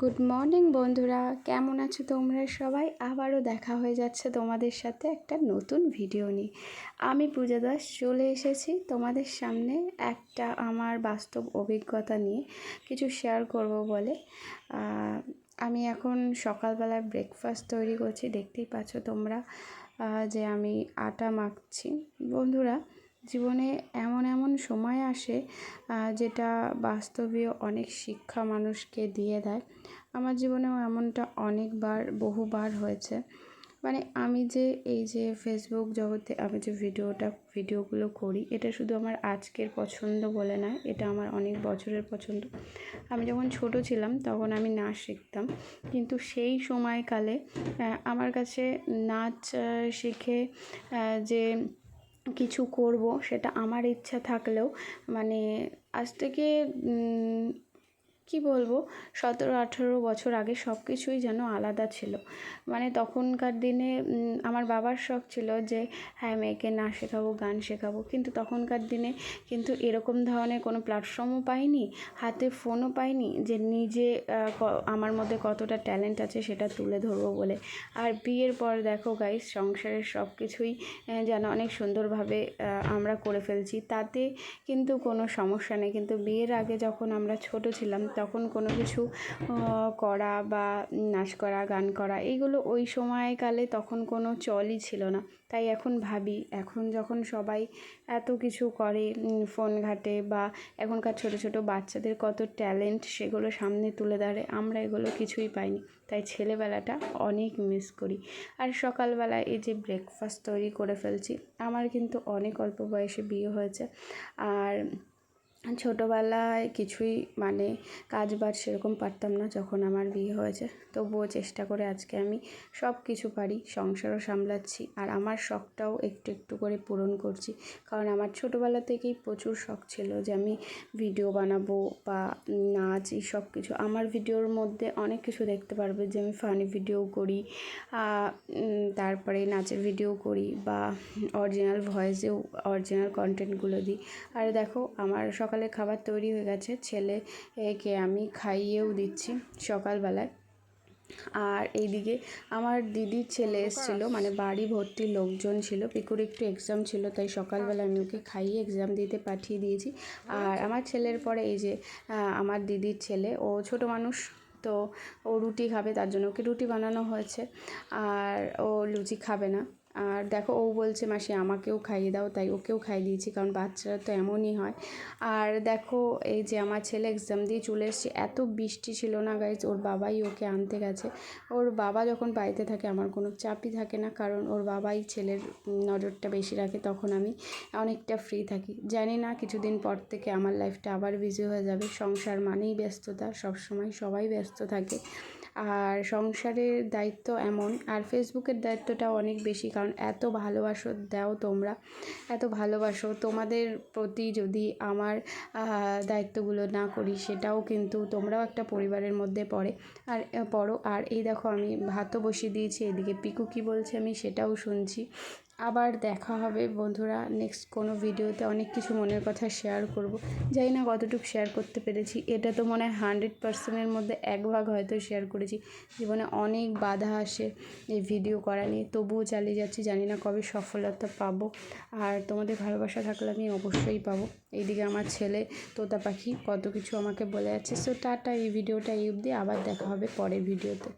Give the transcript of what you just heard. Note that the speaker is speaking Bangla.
গুড মর্নিং বন্ধুরা। কেমন আছো তোমরা সবাই? আবারও দেখা হয়ে যাচ্ছে তোমাদের সাথে একটা নতুন ভিডিও নিয়ে। আমি পূজা দাস চলে এসেছি তোমাদের সামনে একটা আমার বাস্তব অভিজ্ঞতা নিয়ে। কিছু শেয়ার করব বলে। আমি এখন সকালবেলায় ব্রেকফাস্ট তৈরি করছি। দেখতেই পাচ্ছ তোমরা যে আমি আটা মাখছি। বন্ধুরা, জীবনে এমন এমন সময় আসে যেটা বাস্তবীয় অনেক শিক্ষা মানুষকে দিয়ে দেয়। আমার জীবনেও এমনটা অনেকবার, বহুবার হয়েছে। মানে আমি যে এই যে ফেসবুক জগতে আমি যে ভিডিওটা, ভিডিওগুলো করি, এটা শুধু আমার আজকের পছন্দ বলে নয় এটা আমার অনেক বছরের পছন্দ। আমি যখন ছোট ছিলাম তখন আমি নাচ শিখতাম, কিন্তু সেই সময়কালে আমার কাছে নাচ শিখে যে কিছু করব সেটা আমার ইচ্ছা থাকলেও মানে আজ থেকে কি বলব? সতেরো, আঠেরো বছর আগে সব কিছুই যেন আলাদা ছিল। মানে তখনকার দিনে আমার বাবার শখ ছিল যে হ্যাঁ মেয়েকে নাচ শেখাবো, গান শেখাবো। কিন্তু তখনকার দিনে কিন্তু এরকম ধরনের কোনো প্ল্যাটফর্মও পাইনি, হাতে ফোনও পাইনি যে নিজে আমার মধ্যে কতটা ট্যালেন্ট আছে সেটা তুলে ধরবো বলে। আর বিয়ের পর দেখো গাইস সংসারের সব কিছুই যেন অনেক সুন্দরভাবে আমরা করে ফেলছি। তাতে কিন্তু কোনো সমস্যা নেই। কিন্তু বিয়ের আগে যখন আমরা ছোট ছিলাম তখন কোনো কিছু করা বা নাচ করা, গান করা এইগুলো ওই সময়কালে তখন কোনো চলই ছিল না। তাই এখন ভাবি, এখন যখন সবাই এত কিছু করে ফোন ঘাটে বা এখনকার ছোট ছোট বাচ্চাদের কত ট্যালেন্ট সেগুলো সামনে তুলে ধরে, আমরা এগুলো কিছুই পাইনি। তাই ছেলেবেলাটা অনেক মিস করি। আর সকালবেলায় এই যে ব্রেকফাস্ট তৈরি করে ফেলছি, আমার কিন্তু অনেক অল্প বয়সে বিয়ে হয়েছে। আর ছোটোবেলায় কিছুই মানে কাজ বাজ সেরকম পারতাম না যখন আমার বিয়ে হয়েছে। তবুও চেষ্টা করে আজকে আমি সব কিছু পারি, সংসারও সামলাচ্ছি আর আমার শখটাও একটু একটু করে পূরণ করছি। কারণ আমার ছোটোবেলা থেকেই প্রচুর শখ ছিল যে আমি ভিডিও বানাবো বা নাচ, এই সব কিছু। আমার ভিডিওর মধ্যে অনেক কিছু দেখতে পারবে যে আমি ফানি ভিডিও করি তারপরে নাচের ভিডিও করি বা অরিজিনাল ভয়েসেও অরিজিনাল কন্টেন্টগুলো দিই। আর দেখো, আমার সকালে খাবার তৈরি হয়ে গেছে ছেলে একে আমি খাইয়েও দিচ্ছি সকালবেলায়। আর এইদিকে আমার দিদির ছেলে এসেছিল মানে বাড়ি ভর্তি লোকজন ছিল, পিকুর একটু এক্সাম ছিল, তাই সকালবেলা আমি ওকে খাইয়ে এক্সাম দিতে পাঠিয়ে দিয়েছি। আর আমার ছেলের পরে এই যে আমার দিদির ছেলে, ও ছোট মানুষ, তো ও রুটি খাবে, তার জন্য ওকে রুটি বানানো হয়েছে। আর ও লুচি খাবে না। আর দেখো, ও বলছে, মাসি, আমাকেও খাইয়ে দাও। তাই ওকেও খাইয়ে দিয়েছি, কারণ বাচ্চারা তো এমনই হয়। আর দেখো, এই যে আমার ছেলে এক্সাম দিয়ে চলে এসেছে, এত বৃষ্টি ছিল না গাইজ ওর বাবাই ওকে আনতে গেছে। ওর বাবা যখন বাড়িতে থাকে, আমার কোনো চাপই থাকে না, কারণ ওর বাবাই ছেলের নজরটা বেশি রাখে, তখন আমি অনেকটা ফ্রি থাকি। জানি না, কিছুদিন পর থেকে আমার লাইফটা আবার বিজি হয়ে যাবে। সংসার মানেই ব্যস্ততা, সবসময় সবাই ব্যস্ত থাকে। আর সংসারের দায়িত্ব এমন। আর ফেসবুকের দায়িত্বটাও অনেক বেশি, কারণ এত ভালোবাসো, দাও তোমরা, এত ভালোবাসো। তোমাদের প্রতি যদি আমার দায়িত্বগুলো না করি, সেটাও কিন্তু তোমরাও একটা পরিবারের মধ্যে পড়ে। আর পড়ো। আর এই দেখো, আমি ভাতও বসিয়ে দিয়েছি, এদিকে পিকু কী বলছে আমি সেটাও শুনছি। আবার দেখা হবে বন্ধুরা। নেক্সট কোনো ভিডিওতে অনেক কিছু মনের কথা শেয়ার করব। জানি না কতটুকু শেয়ার করতে পেরেছি। এটা তো মনে হয় হান্ড্রেড পার্সেন্টের মধ্যে এক ভাগ হয়তো শেয়ার করেছি। জীবনে অনেক বাধা আসে এই ভিডিও করা নিয়ে। তবুও চালিয়ে যাচ্ছি। জানি না কবে সফলতা পাবো। আর তোমাদের ভালোবাসা থাকলে আমি অবশ্যই পাবো। এইদিকে আমার ছেলে, তোতা পাখি কত কিছু আমাকে বলে যাচ্ছে। সো টাটা, এই ভিডিওটা এই অবধি। আবার দেখা হবে পরের ভিডিওতে